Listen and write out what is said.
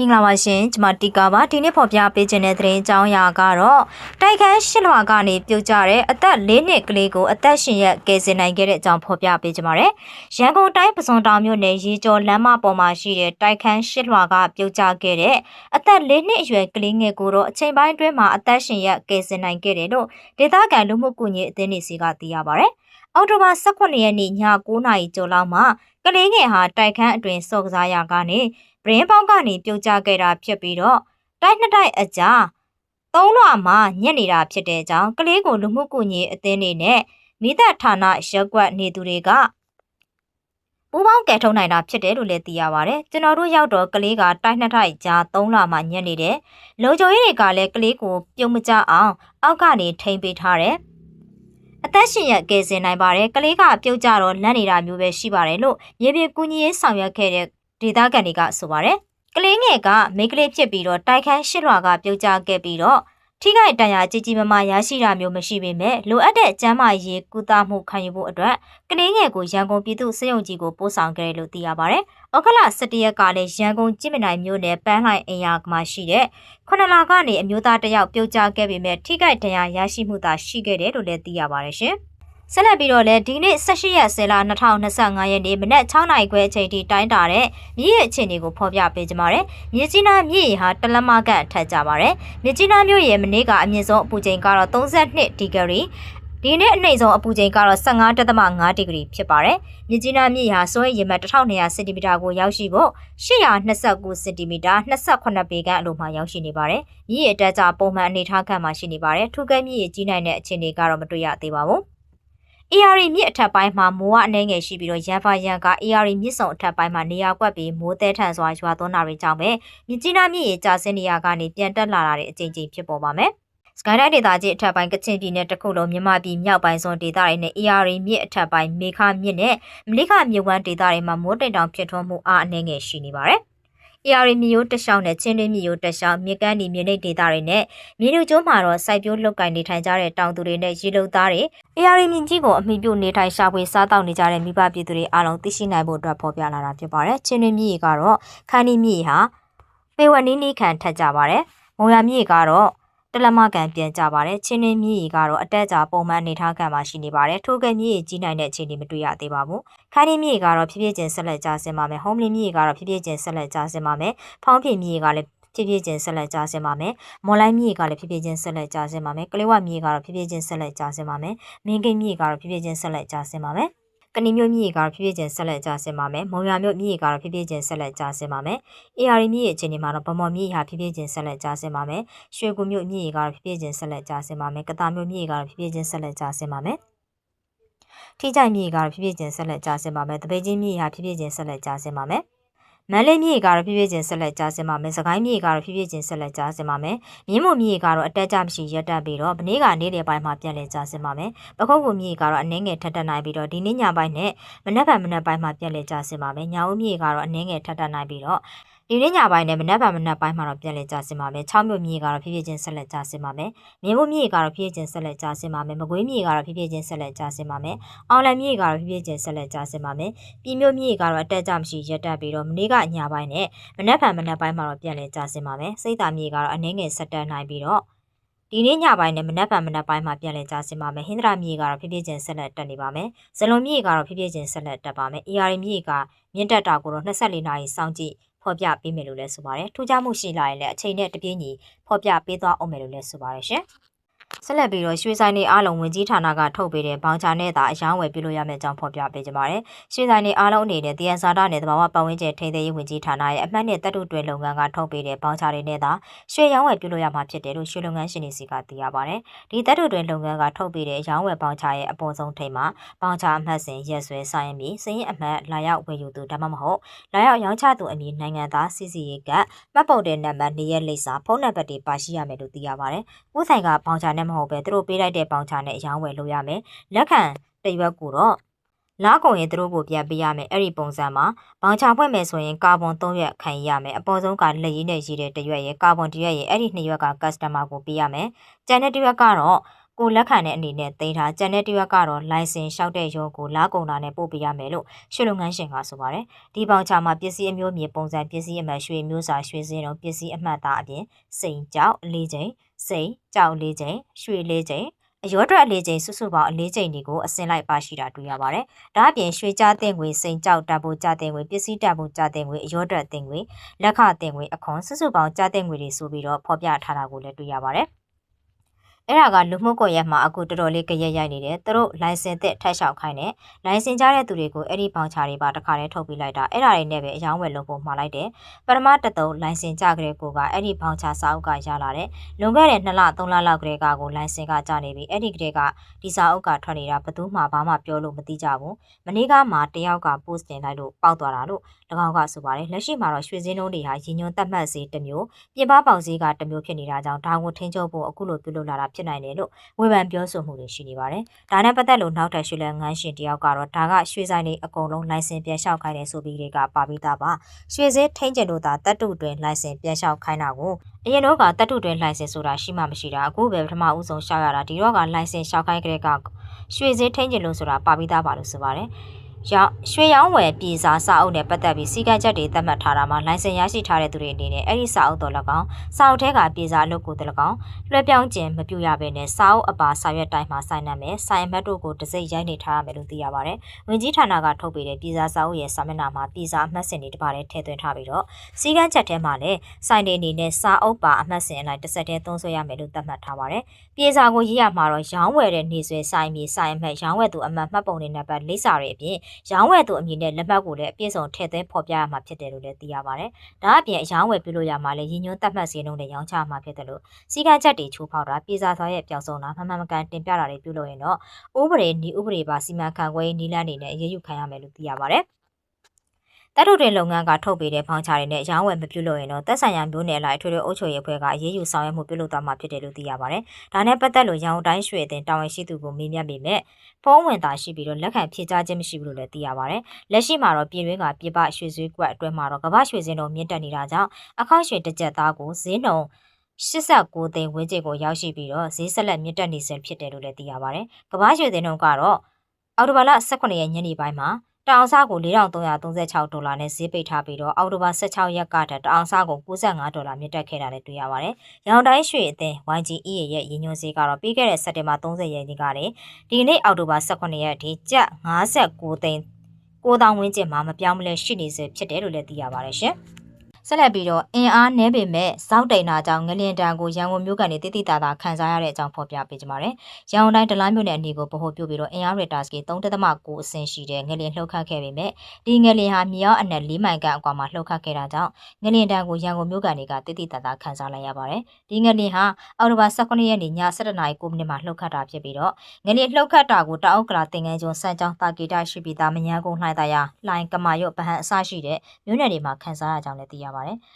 မင်္ဂလာပါရှင်ကျွန်မတီကာပါဒီနေ့ဖော်ပြပေးခြင်းတဲ့သတင်းအကြောင်းအရာကတော့တိုက်ခန်းရှစ်လွှာကနေပြုတ်ကျတဲ့အသက်၄နှစ်ကလေးကိုအသက်ရှင်ရက်ကယ်ဆယ်နိုင်ခဲ့တဲ့အကြောင်းဖော်ပြပေးကြပါမယ်ရန်ကုန်တိုင်းပစွန်တောင်မြို့နယ်ရေကျော်လမ်းမပေါ်မှာရှိတဲ့တိုက်ခန်းရှစ်လွှာကပြုတ်ကျခဲ့တဲ့အသက်၄နှစ်အရွယ်ကလေးငယ်ကိုတော့အချိန်ပိုင်းအတွင်းမှာအသက်ရှင်ရက်ကယ်ဆယ်နိုင်ခဲ့တယ်လို့ဒေသခံလူမှုကူညီအသင်းတွေစီကသိရပါဗျအောက်တိုဘာ18ရက်နေ့ည9:00နာရီကျော်လောက်မှာ ကလေးငယ်ဟာတိုက်ခန်းအတွင်စော့ကစားရာကနေဗရင်းပေါက်ကနေပြုတ်ကျခဲ့တာဖြစ်ပြီးတော့တိုက်နှစ်တိုက်အကြားသုံးလွှာမှာညက်နေတာဖြစ်တဲ့အကြောင်းကလေးကိုလူမှုကူညီအသင်းတွေနဲ့မိသက်ဌာနရက်ကွက်နေသူတွေကပူပေါင်းကယ်ထုတ်နိုင်တာဖြစ်တယ်လို့လည်းသိရပါဗျ။ကျွန်တော်တို့ရောက်တော့ကလေးကတိုက်နှစ်တိုက်ကြားသုံးလွှာမှာညက်နေတယ်။လုံချုံရည်တွေကလည်းကလေးကိုပြုံးမကြအောင်အောက်ကနေထိန်ပေးထားတယ်။ အသက်ရှင်ရကယ်ဆယ်နိုင်ပါတယ်ကလေးကပြုတ်ကြတော့လန့်နေတာမျိုးပဲရှိပါတယ်လို့ရေပြေကူညီရေးဆောင်ရွက်ခဲ့တဲ့ဒေသခံတွေကဆိုပါတယ်။ကလေးငယ်ကမိန်းကလေးဖြစ်ပြီးတော့တိုက်ခန်းရှစ်လွှာကပြုတ်ကျခဲ့ပြီးတော့ ထိခိုက်တန်ရာကြီးကြီးမားမားရရှိတာမျိုးမရှိပေမဲ့လိုအပ်တဲ့ကျန်းမာရေးကုသမှုခံယူဖို့အတွက်ကလေးငယ်ကိုရန်ကုန်ပြည်သူ့စေယုံကြီးကိုပို့ဆောင်ခဲ့တယ်လို့သိရပါတယ်။ဩဂလ17ရက်ကလည်းရန်ကုန်ကြည်မနိုင်မြို့နယ်ပန်းလှိုင်အင်ယာမှာရှိတဲ့ခုနလာကနေအမျိုးသားတယောက်ပြုတ်ကျခဲ့ပေမဲ့ထိခိုက်ဒဏ်ရာရရှိမှုသာရှိခဲ့တယ်လို့လည်းသိရပါတယ်ရှင်။ ဆက်လက်ပြီးတော့လည်းဒီနေ့18ရက်10လ2025ရက်နေ့မနက်6နာရီခွဲအချိန်ထိတိုင်းတာတဲ့မြစ်ရဲ့အခြေအနေကိုဖော်ပြပေးကြပါမယ်။မြစ်ကြီးနားမြစ်ရေဟာတလက်မကန့်ထက်ကြပါရယ်။မြစ်ကြီးနားမြို့ရဲ့မနေ့ကအမြင့်ဆုံးအပူချိန်ကတော့32ဒီဂရီဒီနေ့အနှိမ့်ဆုံးအပူချိန်ကတော့15.5ဒီဂရီဖြစ်ပါတယ်။မြစ်ကြီးနားမြစ်ဟာစွဲရေမှတ်1200စင်တီမီတာကိုရောက်ရှိဖို့829စင်တီမီတာ28ပေခန့်အလိုမှာရောက်ရှိနေပါတယ်။မြစ်ရဲ့အတက်ကြပုံမှန်အနေထားခန့်မှာရှိနေပါတယ်။ထူးကဲမြစ်ရဲ့ကြီးနိုင်တဲ့အခြေအနေကတော့မတွေ့ရသေးပါဘူး။ AR မြစ်အထက်ပိုင်းမှာမိုးအနှဲငယ်ရှိပြီးတော့ရန်ဖာရန်က AR မြစ်ဆောင်အထက်ပိုင်းမှာနေရာကွက်ပြီးမိုးတဲထန်စွာရွာသွန်းတာတွေကြောင့်ပဲမြစ်ကြီးနားမြစ်ရေကျဆင်းနေရကနေပြန်တက်လာတာတွေအကြိမ်ကြိမ်ဖြစ်ပေါ်ပါမယ်။စကိုင်းတိုင်းဒေသကြီးအထက်ပိုင်းကချင်ပြည်နယ်တခုလုံးမြန်မာပြည်မြောက်ပိုင်းစွန်ဒေသတွေနဲ့ AR မြစ်အထက်ပိုင်းမေခမြစ်နဲ့မလိခမြစ်ဝမ်းဒေသတွေမှာမိုးတိမ်တောင်ဖြစ်ထွန်းမှုအားအနှဲငယ်ရှိနေပါတယ်။ AR မြေရိုးတရှောင်းနဲ့ချင်းတွင်းမြေရိုးတရှောင်းမြေကမ်းဒီမြေနိတ်ဒေသတွေနဲ့မြေလူကျိုးမှာတော့စိုက်ပျိုးလုပ်ကိုင်နေထိုင်ကြတဲ့တောင်သူတွေနဲ့ရေလုံသားတွေ AR မြင့်ကြီးကိုအမိပြုနေထိုင်ရှာဖွေစားတောက်နေကြတဲ့မိဘပြည်သူတွေအားလုံးသိရှိနိုင်ဖို့အတွက်ဖော်ပြလာတာဖြစ်ပါတယ်။ချင်းတွင်းမြေကတော့ခန်းဒီမြေဟာပေဝနီးနီးခံထက်ကြပါတယ်။မုံရမြေကတော့ တလမကန်ပြန်ကြပါတယ်ချင်းနှင်းမြည်ရီကတော့အတက်အကျပုံမှန်အနေထားခံမှာရှိနေပါတယ်ထိုးကဲမြည်ရီကြီးနိုင်တဲ့အခြေအနေမတွေ့ရသေးပါဘူးခိုင်းနှင်းမြည်ရီကတော့ဖြည်းဖြည်းချင်းဆက်လက်ကျဆင်းပါမယ်ဟုံးလင်းမြည်ရီကတော့ဖြည်းဖြည်းချင်းဆက်လက်ကျဆင်းပါမယ်ဖောင်းဖြည့်မြည်ရီကလည်းဖြည်းဖြည်းချင်းဆက်လက်ကျဆင်းပါမယ်။မော်လိုက်မြေကလည်းဖြည်းဖြည်းချင်းဆက်လက်ကျဆင်းပါမယ်။ကလေးဝမြေကတော့ဖြည်းဖြည်းချင်းဆက်လက်ကျဆင်းပါမယ်။မင်းကိန်းမြေကတော့ဖြည်းဖြည်းချင်းဆက်လက်ကျဆင်းပါမယ်။ ကဏီမျိုးမြည်ကတော့ဖြည်းဖြည်းချင်းဆက်လက်ကျဆင်းပါမယ်။မုံရမျိုးမြည်ကတော့ဖြည်းဖြည်းချင်းဆက်လက်ကျဆင်းပါမယ်။ AR မြည်ရဲ့အခြေအနေမှာတော့ဗမော်မြည်ဟာဖြည်းဖြည်းချင်းဆက်လက်ကျဆင်းပါမယ်။ရွှေကူမျိုးမြည်ကတော့ဖြည်းဖြည်းချင်းဆက်လက်ကျဆင်းပါမယ်။ကတာမျိုးမြည်ကတော့ဖြည်းဖြည်းချင်းဆက်လက်ကျဆင်းပါမယ်။ထိကြိုက်မြည်ကတော့ဖြည်းဖြည်းချင်းဆက်လက်ကျဆင်းပါမယ်။တပိတ်ချင်းမြည်ဟာဖြည်းဖြည်းချင်းဆက်လက်ကျဆင်းပါမယ်။ မန္တလေးမြေကတော့ဖြည်းဖြည်းချင်းဆက်လက်ကျဆင်းပါမယ်။စကိုင်းမြေကတော့ဖြည်းဖြည်းချင်းဆက်လက်ကျဆင်းပါမယ်။မြင်းမုံမြေကတော့အတက်ကြမရှိရပ်တန့်ပြီးတော့ဗနေ့ကနေ့လယ်ပိုင်းမှာပြန်လည်ကျဆင်းပါမယ်။ပခုတ်ကူမြေကတော့အနှင်းငယ်ထက်တက်နိုင်ပြီးတော့ဒီနေ့ညပိုင်းနဲ့မနက်ဖြန်မနက်ပိုင်းမှာပြန်လည်ကျဆင်းပါမယ်။ညောင်မြေကတော့အနှင်းငယ်ထက်တက်နိုင်ပြီးတော့ ဒီနေ့ညပိုင်းနဲ့မနက်ဖြန်မနက်ပိုင်းမှာတော့ပြန်လည်ကျဆင်းပါမယ်။6မြို့မြေကတော့ဖြည်းဖြည်းချင်းဆက်လက်ကျဆင်းပါမယ်။မြင်းမုံမြေကတော့ဖြည်းဖြည်းချင်းဆက်လက်ကျဆင်းပါမယ်။မကွေးမြေကတော့ဖြည်းဖြည်းချင်းဆက်လက်ကျဆင်းပါမယ်။အောင်လံမြေကတော့ဖြည်းဖြည်းချင်းဆက်လက်ကျဆင်းပါမယ်။ပြည်မြို့မြေကတော့အတက်ကြမရှိရပ်တက်ပြီးတော့မနေ့ကညပိုင်းနဲ့မနက်ဖြန်မနက်ပိုင်းမှာတော့ပြန်လည်ကျဆင်းပါမယ်။စိတ်သာမြေကတော့အနှင်းငယ်ဆက်တက်နိုင်ပြီးတော့ဒီနေ့ညပိုင်းနဲ့မနက်ဖြန်မနက်ပိုင်းမှာပြန်လည်ကျဆင်းပါမယ်။ဟင်္ဒရာမြေကတော့ဖြည်းဖြည်းချင်းဆက်လက်တက်နေပါမယ်။ဇလွန်မြေကတော့ဖြည်းဖြည်းချင်းဆက်လက်တက်ပါမယ်။ AR မြေကမြင့်တက်တာကိုတော့24နာရီစောင့်ကြည့်ဖော်ပြပေးမယ်လို့လည်းဆိုပါတယ်။ထူးခြားမှုရှိလာရင်လည်းအချိန်နဲ့တပြေးညီဖော်ပြပေးသွားအောင်မယ်လို့လည်းဆိုပါတယ်ရှင်။ ဆက်လက်ပြီးတော့ရွှေဆိုင်တွေအားလုံးဝင်ကြီးဌာနကထုတ်ပေးတဲ့ဘောင်ချာနဲ့သာအယောင်းဝယ်ပြုလို့ရမယ့်အကြောင်းဖော်ပြပေးကြပါတယ်။ရွှေဆိုင်တွေအားလုံးအနေနဲ့တယန်စာဒနဲ့တဘာဝပတ်ဝန်းကျင်ထိန်းသိမ်းရေးဝင်ကြီးဌာနရဲ့အမှတ်နဲ့တပ်တုတွေလုပ်ငန်းကထုတ်ပေးတဲ့ဘောင်ချာတွေနဲ့သာရွှေရောင်းဝယ်ပြုလို့ရမှာဖြစ်တယ်လို့ရွှေလုပ်ငန်းရှင်တွေစီကသိရပါတယ်။ဒီတပ်တုတွေလုပ်ငန်းကထုတ်ပေးတဲ့ရောင်းဝယ်ဘောင်ချရဲ့အပေါ်ဆုံးထိပ်မှာဘောင်ချအမှတ်စဉ်ရက်စွဲဆိုင်ပြီးစရင်အမှတ်လာရောက်ဝယ်ယူသူဒါမှမဟုတ်လာရောက်ရောင်းချသူအမည်နိုင်ငံသားစီစီရေးကမှတ်ပုံတဲ့နံပါတ်နေရက်လိပ်စာဖုန်းနံပါတ်တွေပါရှိရမယ်လို့သိရပါတယ်။ဦးဆိုင်ကဘောင်ချနဲ့မဟုတ်ပဲသူတို့ပေးလိုက်တဲ့ပေါင်ချာနဲ့အယောင်းဝယ်လုပ်ရမယ်လက်ခံတရွက်ကိုတော့လားကုန်ရင်သူတို့ကိုပြန်ပေးရမယ်အဲ့ဒီပုံစံမှာဘောင်ချဖွင့်မယ်ဆိုရင်ကာဗွန်3ရွက်ခံရမယ်အပေါ်ဆုံးကလက်ရည်နဲ့ရည်တဲ့တရွက်ရဲ့ကာဗွန်တရွက်ရဲ့အဲ့ဒီ2ရွက်က customer ကိုပေးရမယ်ကျန်တဲ့တရွက်ကတော့ ကိုလက်ခံတဲ့အနေနဲ့တင်ထားကျန်တဲ့တစ်ရွက်ကတော့ လိုင်စင်လျှောက်တဲ့ရောကိုလာကုန်တာနဲ့ပို့ပေးရမယ်လို့ရွှေလုပ်ငန်းရှင်ကဆိုပါတယ်ဒီပေါင်ချမှာပစ္စည်းအမျိုးမြေပုံစံပစ္စည်းအမှတ်ရွှေမျိုးစာရွှေစင်းတို့ပစ္စည်းအမှတ်သားအပြင်စိန်ကြောက်အလေးချိန်စိန်ကြောက်လေးချိန်ရွှေလေးချိန်အရောအတွက်အလေးချိန်စုစုပေါင်းအလေးချိန်တွေကိုအစင်လိုက်ပါရှိတာတွေ့ရပါတယ်။ဒါအပြင်ရွှေကြားတင်ငွေစိန်ကြောက်တပ်ဖို့ကြားတင်ငွေပစ္စည်းတပ်ဖို့ကြားတင်ငွေအရောအတွက်တင်ငွေလက်ခတင်ငွေအခွန်စုစုပေါင်းကြားတင်ငွေတွေဆိုပြီးတော့ဖော်ပြထားတာကိုလည်းတွေ့ရပါတယ်။ အဲ့ဒါကလူမှုကွန်ရက်မှာအခုတော်တော်လေးကြရက်ရိုက်နေတယ်သူတို့လိုင်စင်သက်ထက်လျှောက်ခိုင်းတယ်လိုင်စင်ကြားတဲ့သူတွေကိုအဲ့ဒီဘောင်ချာတွေပါတခါတည်းထုတ်ပြလိုက်တာအဲ့ဒါတွေနဲ့ပဲအယောင်းဝယ်လုပ်ဖို့မှာလိုက်တယ်ပထမတတုံလိုင်စင်ကြကြတဲ့ကိုကအဲ့ဒီဘောင်ချာစာအုပ်ကရလာတယ်လွန်ခဲ့တဲ့2လ3လလောက်ကလေးကကိုလိုင်စင်ကကြာနေပြီအဲ့ဒီကလေးကဒီစာအုပ်ကထွက်နေတာဘယ်သူမှဘာမှပြောလို့မသိကြဘူးမနေ့ကမှတယောက်က post တင်လိုက်လို့ပေါက်သွားတာလို့၎င်းကဆိုပါတယ်လက်ရှိမှာတော့ရွှေစင်းလုံးတွေဟာရည်ညွှန်းသတ်မှတ်စေတစ်မျိုးပြင်ပပေါင်စည်းကတစ်မျိုးဖြစ်နေတာကြောင့်ဒါကိုထိန်းချုပ်ဖို့အခုလိုပြုလုပ်လာတာဖြစ်နိုင်တယ်လို့ဝေဖန်ပြောဆိုမှုတွေရှိနေပါတယ်။ဒါနဲ့ပတ်သက်လို့နောက်ထပ်ရွှေလန်းငန်းရှင်တယောက်ကတော့ဒါကရွှေဆိုင်တွေအကုန်လုံးလိုင်စင်ပြန်လျှောက်ခိုင်းတယ်ဆိုပြီးတွေကပါပြီးသားပါ။ရွှေစည်းထိန်းကျင်လို့သာတတ်တုတွင်လိုင်စင်ပြန်လျှောက်ခိုင်းတာကိုအရင်တော့ကတတ်တုတွင်လိုင်စင်ဆိုတာရှိမှမရှိတာအခုပဲပထမဦးဆုံးလျှောက်ရတာဒီတော့ကလိုင်စင်လျှောက်ခိုင်းကြတဲ့ကရွှေစည်းထိန်းကျင်လို့ဆိုတာပါပြီးသားပါလို့ဆိုပါတယ်။ ရောင်ရွှေရောင်းဝယ်ပြည်စာစာအုပ်နဲ့ပတ်သက်ပြီးစီကံချက်တွေသတ်မှတ်ထားတာမှာလိုင်စင်ရရှိထားတဲ့သူတွေအနေနဲ့အဲ့ဒီစာအုပ်တော်၎င်းစာအုပ်ထဲကပြည်စာအလုပ်ကိုတ၎င်းလွှဲပြောင်းခြင်းမပြုရဘဲနဲ့စာအုပ်အပါစာရွက်တိုင်းမှာစိုင်းနှံမယ်စိုင်းအမှတ်တို့ကိုတစ်စိတ်ရိုက်နေထားရမယ်လို့သိရပါတယ်။ဝင်ကြီးဌာနကထုတ်ပေးတဲ့ပြည်စာစာအုပ်ရဲ့စာမျက်နှာမှာပြည်စာအမှတ်စဉ်တွေတစ်ပါးတည်းထည့်သွင်းထားပြီးတော့စီကံချက်ထဲမှာလည်းစိုင်းတွေအနေနဲ့စာအုပ်ပါအမှတ်စဉ်အလိုက်တစ်ဆက်တည်းသုံးဆွဲရမယ်လို့သတ်မှတ်ထားပါတယ်။ပြည်စာကိုရေးရမှာတော့ရောင်းဝယ်တဲ့နေဆွဲစိုင်းမြေစိုင်းအမှတ်ရောင်းဝယ်သူအမှတ်မှတ်ပုံတွေနံပါတ်လိပ်စာတွေအပြင်ရောင်းဝယ်သူအမည်နဲ့လက်မှတ်ကိုလည်းအပြည့်စုံထည့်သွင်းဖော်ပြရမှာဖြစ်တယ်လို့လည်းသိရပါတယ်။ဒါအပြင်အယောင်းဝယ်ပြုလို့ရမှာလည်းရည်ညွှန်းသတ်မှတ်စည်းနှုန်းနဲ့ရောင်းချမှာဖြစ်တယ်လို့စီကံချက်တွေချိုးဖောက်တာပြည်စာသွားရဲ့ပျောက်ဆုံးတာမမှန်မကန်တင်ပြတာတွေပြုလုပ်ရင်တော့ဥပဒေနီဥပဒေပါစီမံခန့်ခွဲရေးနည်းလမ်းတွေနဲ့အရေးယူခံရမယ်လို့သိရပါတယ်။ တတ်ထုတွင်လုပ်ငန်းကထုတ်ပေးတဲ့ဖောင်ချာတွေနဲ့ရောင်းဝယ်မပြုလုပ်ရင်တော့သက်ဆိုင်ရာမျိုးနယ်လိုက်အထွေထွေအုပ်ချုပ်ရေးအဖွဲ့ကအရေးယူဆောင်ရွက်မှုပြုလုပ်သွားမှာဖြစ်တယ်လို့သိရပါတယ်။ဒါနဲ့ပတ်သက်လို့ရောင်တိုင်းရွှေအတင်တာဝန်ရှိသူကိုမေးမြန်းပေမဲ့ဖုံးဝင်တာရှိပြီးတော့လက်ခံဖြေကြားခြင်းမရှိဘူးလို့လည်းသိရပါတယ်။လက်ရှိမှာတော့ပြည်တွင်းကပြည်ပရွှေစည်းကွက်အတွင်းမှာတော့ကမ္ဘာရွှေစင်းတို့မြင့်တက်နေတာကြောင့်အခောက်ရွှေတစ်ကြက်သားကိုဈေးနှုန်း89သိန်းဝန်းကျင်ကိုရောက်ရှိပြီးတော့ဈေးဆက်လက်မြင့်တက်နေဆဲဖြစ်တယ်လို့လည်းသိရပါတယ်။ကမ္ဘာရွှေစင်းတို့ကတော့အော်တိုဘာလ18ရက်ညနေပိုင်းမှာ တအောင်စားကို4336ဒေါ်လာနဲ့ဈေးပိတ်ထားပြီးတော့အောက်တိုဘာ16ရက်ကတတအောင်စားကို95ဒေါ်လာမြင့်တက်ခဲ့တာလည်းတွေ့ရပါတယ်။ရောင်တိုင်းရွှေအသင်း YGE ရဲ့ရည်ညွှန်းဈေးကတော့ပြီးခဲ့တဲ့စက်တင်ဘာ30ရက်နေ့ကတည်းဒီနေ့အောက်တိုဘာ18ရက်အထိကျပ်59သိန်း9000ဝန်းကျင်မှာမပြောင်းမလဲရှိနေစေဖြစ်တယ်လို့လည်းသိရပါတယ်ရှင်။ ဆက်လက်ပြီးတော့အင်အားနည်းပေမဲ့ဇောက်တိန်နာကြောင့်ငလျင်တန်ကိုရန်ကုန်မြို့ကနေတိတိတသာခံစားရတဲ့အကြောင်းဖော်ပြပေးကြပါမယ်။ရန်ကုန်တိုင်းဒလိုင်းမြို့နယ်အနီးကိုဗဟိုပြုပြီးတော့အင်အားရတာစကီ3.9အဆင့်ရှိတဲ့ငလျင်လှုပ်ခတ်ခဲ့ပေမဲ့ဒီငလျင်ဟာမြေအောင်အနက်၄မိုင်ခန့်အကွာမှာလှုပ်ခတ်ခဲ့တာကြောင့်ငလျင်တန်ကိုရန်ကုန်မြို့ကနေကတိတိတသာခံစားလိုက်ရပါတယ်။ဒီငလျင်ဟာအောက်တိုဘာ18ရက်နေ့ည7:09မိနစ်မှာလှုပ်ခတ်တာဖြစ်ပြီးတော့ငလျင်လှုပ်ခတ်တာကိုတအောက်ကလာတင်ငန်းကျွန်းစံကြောင်းတာဂီတာရှိပြီးသားမញ្ញကုန်းလှိုင်သာယာလှိုင်ကမာရွတ်ဗဟန်အစရှိတဲ့မြို့နယ်တွေမှာခံစားရကြောင်းလည်းသိရပါတယ်။